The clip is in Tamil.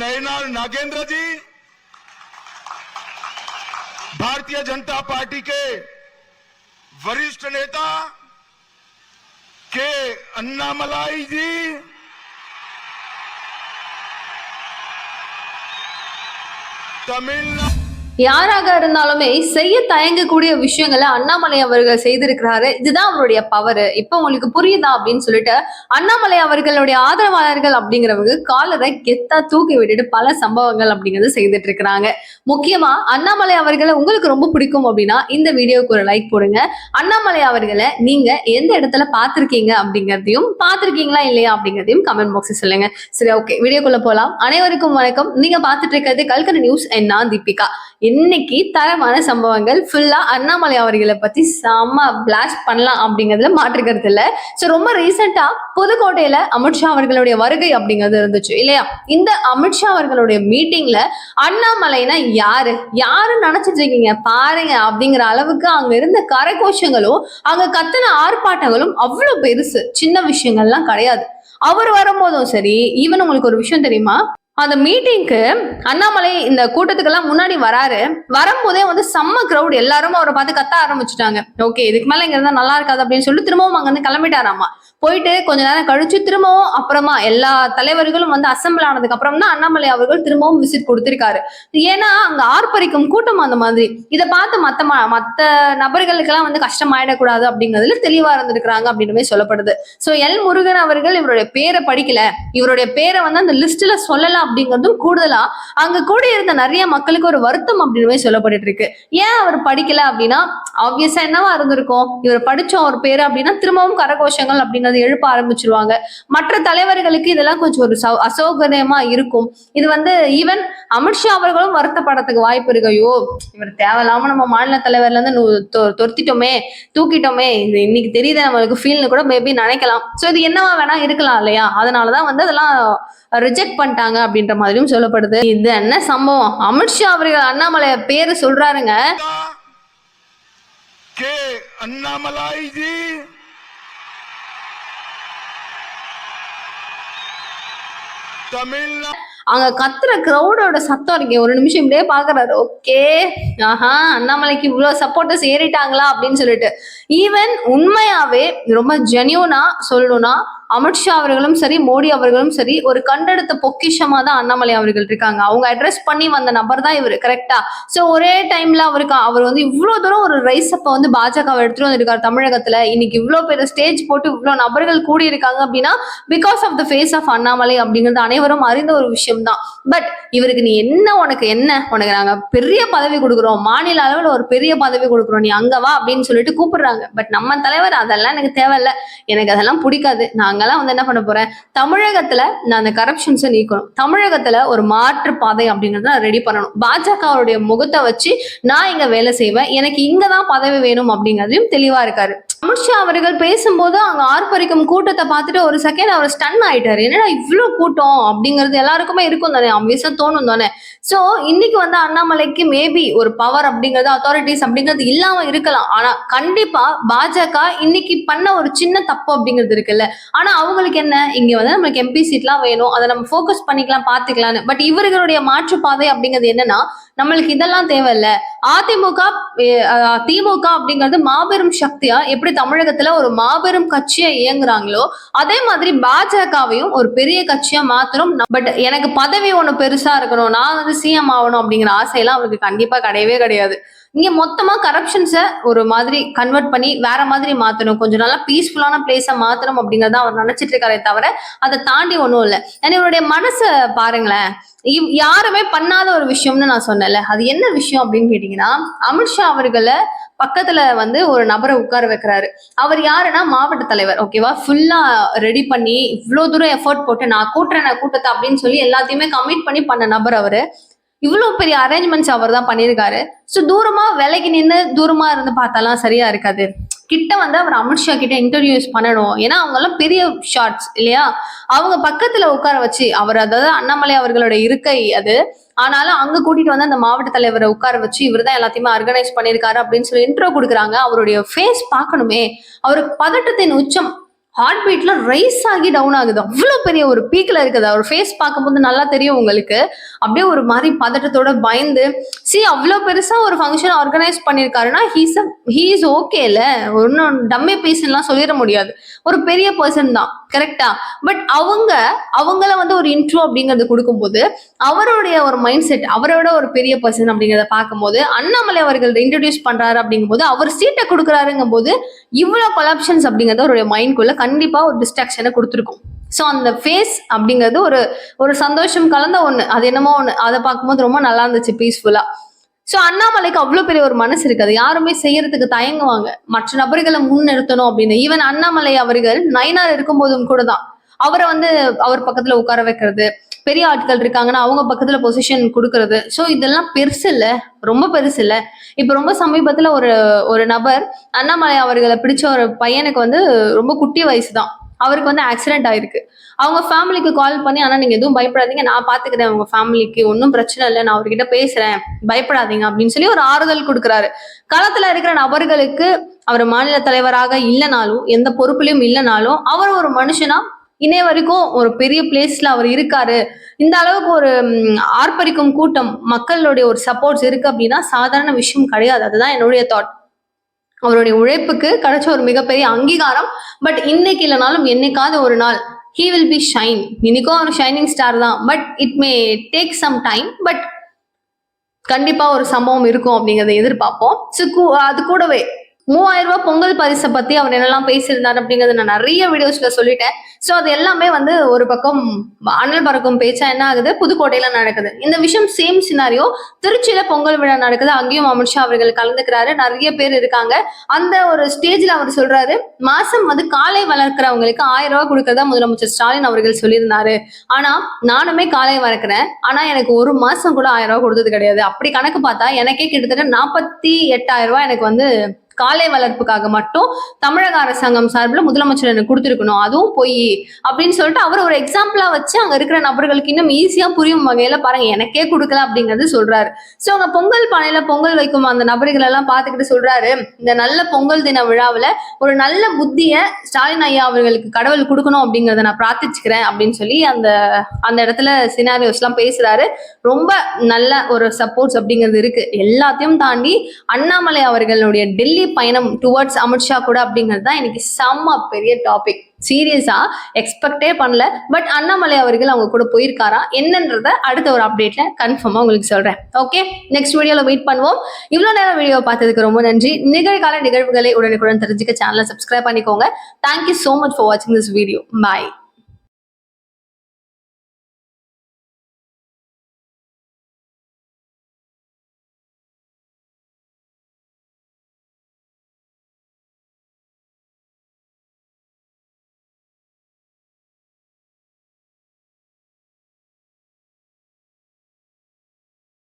नयनाल नागेंद्र जी भारतीय जनता पार्टी के वरिष्ठ नेता के अन्नामलाई जी तमिलनाडु யாராக இருந்தாலுமே செய்ய தயங்கக்கூடிய விஷயங்களை அண்ணாமலை அவர்கள் செய்திருக்கிறாரு. இதுதான் அவருடைய பவர் இப்ப உங்களுக்கு புரியுதா அப்படின்னு சொல்லிட்டு அண்ணாமலை அவர்களுடைய ஆதரவாளர்கள் அப்படிங்கிறவங்க காலரை கெத்தா தூக்கி விட்டுட்டு பல சம்பவங்கள் அப்படிங்கறது செய்துட்டு இருக்கிறாங்க முக்கியமா அண்ணாமலை அவர்களை உங்களுக்கு ரொம்ப பிடிக்கும் அப்படின்னா இந்த வீடியோக்கு ஒரு லைக் போடுங்க. அண்ணாமலை அவர்களை நீங்க எந்த இடத்துல பார்த்திருக்கீங்க அப்படிங்கறதையும் பார்த்திருக்கீங்களா இல்லையா அப்படிங்கறதையும் கமெண்ட் பாக்ஸ் சொல்லுங்க. சரி ஓகே வீடியோக்குள்ள போலாம். அனைவருக்கும் வணக்கம். நீங்க பார்த்துட்டு இருக்கிறது கல்கரி நியூஸ் என்ன தீபிகா. இன்னைக்கு தரமான சம்பவங்கள் ஃபுல்லா அண்ணாமலை அவர்களை பத்தி செம்ம பிளாஸ்ட் பண்ணலாம் அப்படிங்கிறதுல மாற்றுக்கிறது இல்ல. ஸோ ரொம்ப ரீசெண்டா புதுக்கோட்டையில அமித்ஷா அவர்களுடைய வருகை அப்படிங்கிறது இருந்துச்சு இல்லையா? இந்த அமித்ஷா அவர்களுடைய மீட்டிங்ல அண்ணாமலைனா யாரு? யாரு நினைச்சிட்டு இருக்கீங்க? பாருங்க அப்படிங்கிற அளவுக்கு அங்க இருந்த கரகோஷங்களும் அங்க கத்துன ஆர்ப்பாட்டங்களும் அவ்வளவு பெருசு. சின்ன விஷயங்கள்லாம் கிடையாது. அவர் வரும்போதும் சரி ஈவன் உங்களுக்கு ஒரு விஷயம் தெரியுமா? அந்த மீட்டிங்க்கு அண்ணாமலை இந்த கூட்டத்துக்கெல்லாம் முன்னாடி வராரு. வரும்போதே வந்து செம்ம கிரௌட் எல்லாரும் அவரை பார்த்து கத்த ஆரம்பிச்சுட்டாங்க. ஓகே இதுக்கு மேல இங்க இருந்தா நல்லா இருக்காது அப்படின்னு சொல்லி திரும்பவும் அங்க இருந்து கிளம்பிட்டாராமா. போயிட்டு கொஞ்ச நேரம் கழிச்சு திரும்பவும் அப்புறமா எல்லா தலைவர்களும் வந்து அசம்பிள் ஆனதுக்கு அப்புறம் தான் அண்ணாமலை அவர்கள் திரும்பவும் விசிட் கொடுத்திருக்காரு. ஏன்னா அங்க ஆர்ப்பரிக்கும் கூட்டம் அந்த மாதிரி. இதை பார்த்து மத்த ம- மத்த நபர்களுக்கெல்லாம் வந்து கஷ்டமாயிடக்கூடாது அப்படிங்கிறதுல தெளிவா இருந்திருக்கிறாங்க அப்படின்னு சொல்லப்படுது. சோ எல் முருகன் அவர்கள் இவருடைய பேரை படிக்கல. இவருடைய பேரை வந்து அந்த லிஸ்ட்ல சொல்லலாம் அப்படிங்கிறதும் கூடுதலா அங்க கூடி இருந்த நிறைய மக்களுக்கு ஒரு வருத்தம் அப்படின்னு சொல்லப்பட்டு இருக்கு. ஏன் அவர் படிக்கல அப்படின்னா ஆப்வியஸா என்னவா இருந்திருக்கும்? இவர் படிச்சோம் ஒரு பேரு அப்படின்னா திரும்பவும் கரகோஷங்கள் அப்படிங்கறது எழுப்ப ஆரம்பிச்சிருவாங்க. மற்ற தலைவர்களுக்கு இதெல்லாம் கொஞ்சம் ஒரு சௌ- அசௌகரியமா இருக்கும். இது வந்து ஈவன் அமித்ஷா அவர்களும் வருத்தப்படத்துக்கு வாய்ப்பு இருக்கு. ஐயோ இவர் தேவையில்லாம நம்ம மாநில தலைவர்ல இருந்து தொர்த்திட்டோமே தூக்கிட்டோமே. இது இன்னைக்கு தெரியுது நம்மளுக்கு ஃபீல்னு கூட மேபி நினைக்கலாம். சோ இது என்னவா வேணா இருக்கலாம் இல்லையா? அதனாலதான் வந்து அதெல்லாம் ரிஜெக்ட் பண்ணிட்டாங்க அப்படின்ற மாதிரியும் சொல்லப்படுது. இது என்ன சம்பவம்? அமித்ஷா அவர்கள் அண்ணாமலைய பேரு சொல்றாருங்க. அண்ணாமலாய் அங்க கத்துற க்ரௌடோட சத்தம் இருக்கேன் ஒரு நிமிஷம் இப்படியே பாக்குறாரு. ஓகே. ஆஹா அண்ணாமலைக்கு இவ்வளவு சப்போர்ட்டர்ஸ் ஏறிட்டாங்களா அப்படின்னு சொல்லிட்டு. ஈவன் உண்மையாவே ரொம்ப ஜெனியூனா சொல்லணும்னா அமித்ஷா அவர்களும் சரி மோடி அவர்களும் சரி ஒரு கண்டெடுத்த பொக்கிஷமா தான் அண்ணாமலை அவர்கள் இருக்காங்க. அவங்க அட்ரஸ் பண்ணி வந்த நபர் தான் இவர் கரெக்டா சோ ஒரே டைம்ல அவருக்கு அவர் வந்து இவ்வளவு தூரம் ஒரு ரைஸ் அப்ப வந்து பாஜக எடுத்துட்டு வந்திருக்காரு தமிழகத்துல. இன்னைக்கு இவ்வளவு பெரிய ஸ்டேஜ் போட்டு இவ்வளவு நபர்கள் கூடி இருக்காங்க அப்படின்னா because of the face of Annamalai அப்படிங்கிறது அனைவரும் அறிந்த ஒரு விஷயம் தான். பட் இவருக்கு நீ என்ன உனக்கு என்ன? உனக்கு நாங்க பெரிய பதவி கொடுக்குறோம். மாநில அளவுல ஒரு பெரிய பதவி கொடுக்குறோம். நீ அங்கவா அப்படின்னு சொல்லிட்டு கூப்பிடுறாங்க. பட் நம்ம தலைவர் அதெல்லாம் எனக்கு தேவையில்ல. எனக்கு அதெல்லாம் பிடிக்காது. அங்கெல்லாம் வந்து என்ன பண்ண போறேன்? தமிழகத்துல நான் அந்த கரப்ஷன்ஸை நீக்கணும். தமிழகத்துல ஒரு மாற்று பாதை அப்படிங்கறத நான் ரெடி பண்ணணும். பாஜகவுடைய முகத்தை வச்சு நான் இங்க வேலை செய்வேன். எனக்கு இங்கதான் பதவி வேணும் அப்படிங்கறதையும் தெளிவா இருக்காரு. அமித்ஷா அவர்கள் பேசும்போது அங்க ஆர்ப்பரிக்கும் கூட்டத்தை பார்த்துட்டு ஒரு செகண்ட் அவர் ஸ்டன் ஆயிட்டாரு. என்னடா இவ்வளவு கூட்டம்? அப்படிங்கிறது எல்லாருக்குமே இருக்கும் தானே. ஆப்வியஸா தோணும் தானே. சோ இன்னைக்கு வந்து அண்ணாமலைக்கு மேபி ஒரு பவர் அப்படிங்கிறது அத்தாரிட்டிஸ் அப்படிங்கிறது இல்லாம இருக்கலாம். ஆனா கண்டிப்பா பாஜக இன்னைக்கு பண்ண ஒரு சின்ன தப்பு அப்படிங்கிறது இருக்குல்ல. ஆனா அவங்களுக்கு என்ன? இங்க வந்து நம்மளுக்கு எம்பி சீட்லாம் வேணும். அதை நம்ம ஃபோக்கஸ் பண்ணிக்கலாம் பாத்துக்கலாம்னு பட் இவர்களுடைய மாற்றுப்பாதை அப்படிங்கிறது என்னன்னா நம்மளுக்கு இதெல்லாம் தேவையில்ல. அதிமுக திமுக அப்படிங்கிறது மாபெரும் சக்தியா எப்படி தமிழகத்துல ஒரு மாபெரும் கட்சியா இயங்குறாங்களோ அதே மாதிரி பாஜகவையும் ஒரு பெரிய கட்சியா மாத்திரம் பட் எனக்கு பதவி ஒண்ணு பெருசா இருக்கணும் நான் வந்து சிஎம் ஆகணும் அப்படிங்கிற ஆசையெல்லாம் அவருக்கு கண்டிப்பா கிடையவே கிடையாது. இங்க மொத்தமா கரப்ஷன்ஸை ஒரு மாதிரி கன்வெர்ட் பண்ணி வேற மாதிரி மாத்தணும். கொஞ்சம் நல்லா பீஸ்ஃபுல்லான பிளேஸை மாத்தணும் அப்படிங்கறத அவர் நினைச்சிட்டு இருக்காரே தவிர அதை தாண்டி ஒன்றும் இல்லை. ஏன்னா இவருடைய மனசை பாருங்களேன். இவ்- யாருமே பண்ணாத ஒரு விஷயம்னு நான் சொன்னேன்ல. அது என்ன விஷயம் அப்படின்னு கேட்டீங்கன்னா அமித்ஷா அவர்களை பக்கத்துல வந்து ஒரு நபரை உட்கார வைக்கிறாரு. அவர் யாருன்னா மாவட்ட தலைவர் ஓகேவா ஃபுல்லா ரெடி பண்ணி இவ்வளவு தூரம் எஃபர்ட் போட்டு நான் கூட்டுறேன் நான் கூட்டத்தை அப்படின்னு சொல்லி எல்லாத்தையுமே கமிட் பண்ணி பண்ண நபர் அவரு. இவ்வளவு பெரிய அரேஞ்ச்மெண்ட்ஸ் அவர் தான் பண்ணியிருக்காரு. ஸோ தூரமா விலைக்கு நின்று தூரமா இருந்து பார்த்தாலாம் சரியா இருக்காது. கிட்ட வந்து அவர் அமித்ஷா கிட்ட இன்டர்வியூஸ் பண்ணணும். ஏன்னா அவங்க எல்லாம் பெரிய ஷார்ட்ஸ் இல்லையா? அவங்க பக்கத்துல உட்கார வச்சு அவர் அதாவது அண்ணாமலை அவர்களோட இருக்கை அது. ஆனாலும் அங்க கூட்டிட்டு வந்து அந்த மாவட்ட தலைவரை உட்கார வச்சு இவர் தான் எல்லாத்தையுமே ஆர்கனைஸ் பண்ணியிருக்காரு அப்படின்னு சொல்லி இன்ட்ரோ கொடுக்குறாங்க. அவருடைய ஃபேஸ் பார்க்கணுமே. அவர் பதட்டத்தின் உச்சம் ஹார்ட் பீட்ல ரைஸ் ஆகி டவுன் ஆகுது. அவ்வளோ பெரிய ஒரு பீக்ல இருக்குது. அவர் ஃபேஸ் பார்க்கும்போது நல்லா தெரியும் உங்களுக்கு. அப்படியே ஒரு மாதிரி பதட்டத்தோட பயந்து சி அவ்வளோ பெருசா ஒரு ஃபங்க்ஷன் ஆர்கனைஸ் பண்ணியிருக்காருன்னா ஹீஸ் ஹீஸ் ஓகேல ஒன்றும் டம்மே பீசன்லாம் சொல்லிட முடியாது. ஒரு பெரிய பர்சன் தான். கரெக்டா பட் அவங்க அவங்கள வந்து ஒரு இன்ட்ரோ அப்படிங்கறது கொடுக்கும்போது அவருடைய ஒரு மைண்ட் செட் அவரோட ஒரு பெரிய பர்சன் அப்படிங்கிறத பார்க்கும்போது அண்ணாமலை அவர்கள் இன்ட்ரடியூஸ் பண்றாரு அப்படிங்கும்போது அவர் சீட்டை கொடுக்குறாருங்கும் போது இவ்வளோ கொலாப்ஷன்ஸ் அப்படிங்கிறது அவருடைய மைண்ட்குள்ள கண்டிப்பா ஒரு டிஸ்ட்ராக்ஷனை கொடுத்துருக்கும். ஸோ அந்த ஃபேஸ் அப்படிங்கிறது ஒரு ஒரு சந்தோஷம் கலந்த ஒன்று அது என்னமோ ஒன்று அதை பார்க்கும்போது ரொம்ப நல்லா இருந்துச்சு பீஸ்ஃபுல்லா ஸோ அண்ணாமலைக்கு அவ்வளோ பெரிய ஒரு மனசு இருக்குது. யாருமே செய்யறதுக்கு தயங்குவாங்க. மற்ற நபர்களை முன்னிறுத்தணும் அப்படின்னு. ஈவன் அண்ணாமலை அவர்கள் நைனார் இருக்கும்போதும் கூட தான். அவரை வந்து அவர் பக்கத்துல உட்கார வைக்கிறது பெரிய ஆட்கள் இருக்காங்கன்னா அவங்க பக்கத்துல பொசிஷன் கொடுக்கறது. ஸோ இதெல்லாம் பெருசு இல்லை. ரொம்ப பெருசு இல்ல. இப்போ ரொம்ப சமீபத்துல ஒரு ஒரு நபர் அண்ணாமலை அவர்களை பிடிச்ச ஒரு பையனுக்கு வந்து ரொம்ப குட்டி வயசு தான். அவருக்கு வந்து ஆக்சிடென்ட் ஆயிருக்கு. அவங்க ஃபேமிலிக்கு கால் பண்ணி ஆனா நீங்க எதுவும் பயப்படாதீங்க. நான் பாத்துக்கிறேன். அவங்க ஃபேமிலிக்கு ஒன்றும் பிரச்சனை இல்லை. நான் அவர்கிட்ட பேசுறேன். பயப்படாதீங்க. அப்படின்னு சொல்லி ஒரு ஆறுதல் கொடுக்குறாரு. களத்துல இருக்கிற நபர்களுக்கு அவர் மாநில தலைவராக இல்லைனாலும் எந்த பொறுப்புலையும் இல்லைனாலும் அவர் ஒரு மனுஷனா இன்னைய வரைக்கும் ஒரு பெரிய பிளேஸ்ல அவர் இருக்காரு. இந்த அளவுக்கு ஒரு ஆர்ப்பரிக்கும் கூட்டம் மக்களுடைய ஒரு சப்போர்ட்ஸ் இருக்கு அப்படின்னா சாதாரண விஷயம் கிடையாது. அதுதான் என்னுடைய தாட் அவருடைய உழைப்புக்கு கிடைச்ச ஒரு மிகப்பெரிய அங்கீகாரம். பட் இன்னைக்கு இல்லைனாலும் என்னைக்காவது ஒரு நாள் ஹீ வில் பி ஷைன் இன்னைக்கும் அவர் ஷைனிங் ஸ்டார் தான். But it may take some time but கண்டிப்பா ஒரு சம்பவம் இருக்கும் அப்படிங்கறத எதிர்பார்ப்போம். ஸோ அது கூடவே மூவாயிரம் ரூபாய் பொங்கல் பரிசை பத்தி அவர் என்னெல்லாம் பேசியிருந்தார் அப்படிங்கறத நான் நிறைய வீடியோஸ்ல சொல்லிட்டேன். ஸோ அது எல்லாமே வந்து ஒரு பக்கம் அனல் பறக்கும் பேச்சா என்ன ஆகுது? புதுக்கோட்டையில நடக்குது. இந்த விஷயம் சேம் சினாரியோ திருச்சியில பொங்கல் விழா நடக்குது. அங்கேயும் அமித்ஷா அவர்கள் கலந்துக்கிறாரு. நிறைய பேர் இருக்காங்க. அந்த ஒரு ஸ்டேஜ்ல அவர் சொல்றாரு மாசம் வந்து காலை வளர்க்குறவங்களுக்கு ஆயிரம் ரூபாய் கொடுக்கறதா முதலமைச்சர் ஸ்டாலின் அவர்கள் சொல்லியிருந்தாரு. ஆனா நானுமே காலை வளர்க்குறேன். ஆனா எனக்கு ஒரு மாசம் கூட ஆயிரம் ரூபாய் கொடுத்தது கிடையாது. அப்படி கணக்கு பார்த்தா எனக்கே கிட்டத்தட்ட நாற்பத்தி எட்டாயிரம் ரூபாய் எனக்கு வந்து காலை வளர்ப்புக்காக மட்டும் தமிழக அரசாங்கம் சார்பில் முதலமைச்சர் எனக்கு கொடுத்துருக்கணும். அதுவும் போய் அப்படின்னு சொல்லிட்டு அவர் ஒரு எக்ஸாம்பிளா வச்சு அங்க இருக்கிற நபர்களுக்கு இன்னும் ஈஸியா புரியும் வகையில பாருங்க எனக்கே கொடுக்கல அப்படிங்கறது சொல்றாரு. சோ அங்க பொங்கல் பானையில பொங்கல் வைக்கும் அந்த நபர்கள் எல்லாம் பாத்துக்கிட்டு சொல்றாரு இந்த நல்ல பொங்கல் தின விழாவில ஒரு நல்ல புத்திய ஸ்டாலின் ஐயா அவர்களுக்கு கடவுள் கொடுக்கணும் அப்படிங்கறத நான் பிரார்த்திச்சுக்கிறேன் அப்படின்னு சொல்லி அந்த அந்த இடத்துல சினாரியோஸ் எல்லாம் பேசுறாரு. ரொம்ப நல்ல ஒரு சப்போர்ட்ஸ் அப்படிங்கிறது இருக்கு. எல்லாத்தையும் தாண்டி அண்ணாமலை அவர்களுடைய டெல்லி பயணம் டுவர்ட்ஸ் அமித்ஷா கூட அப்படிங்கிறது தான் எனக்கு செம்ம பெரிய டாபிக் சீரியஸா எக்ஸ்பெக்டே பண்ணல. பட் அண்ணாமலை அவர்கள் அவங்க கூட போயிருக்காரா? என்னன்றத அடுத்த ஒரு அப்டேட்ல கன்ஃபார்மா உங்களுக்கு சொல்றேன். ஓகே நெக்ஸ்ட் வீடியோல வெயிட் பண்ணுவோம். இவ்வளவு நேரம் வீடியோ பார்த்ததுக்கு ரொம்ப நன்றி. நிகழ்கால நிகழ்வுகளை உடனுக்குடன் தெரிஞ்சுக்க சேனலை சப்ஸ்கிரைப் பண்ணிக்கோங்க. Thank you so much for வாட்சிங் திஸ் வீடியோ பாய்